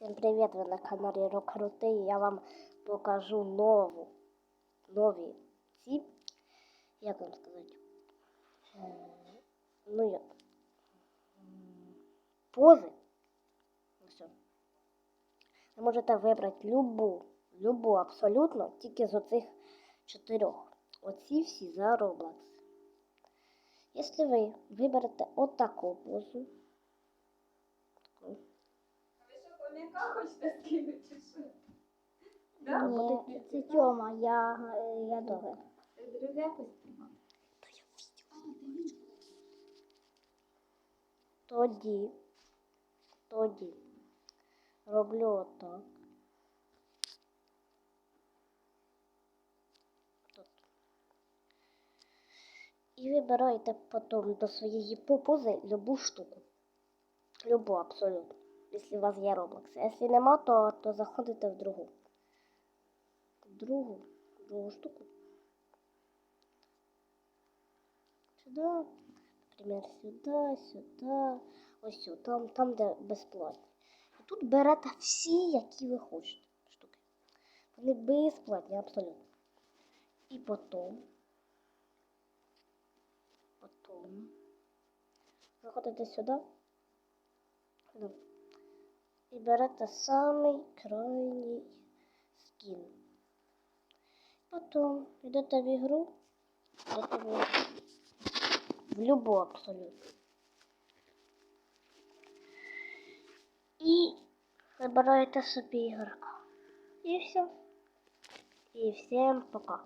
Всім привіт! Ви на каналі Рокрути. Я вам покажу нову, нові ці, як вам сказати, Е, ну як, пози. Все. Ви можете вибрати любу, любу абсолютно, тільки з оцих чотирьох. Оці всі за Roblox. Якщо ви виберете отаку позу, таку, хочете скинути чи що? Да? Ні, це Тьома, я, я друге. Це друге костюма. Тоді, тоді роблю отак. Тут. І вибираєте потім до своєї попози любу штуку. Любу абсолютно. Якщо у вас є Roblox. Якщо нема, то, то заходите в другу. В другу, в другу штуку. Сюда, наприклад, сюди, сюди, ось сюди, там, там, де безплатні. І тут берете всі, які ви хочете штуки. Вони безплатні абсолютно. І потім, потім, заходите сюди, сюди, і берете самий крайній скін. Потім йдете в ігру, йдете в в любу абсолютно. І вибираєте собі ігорка. І все. І всім пока.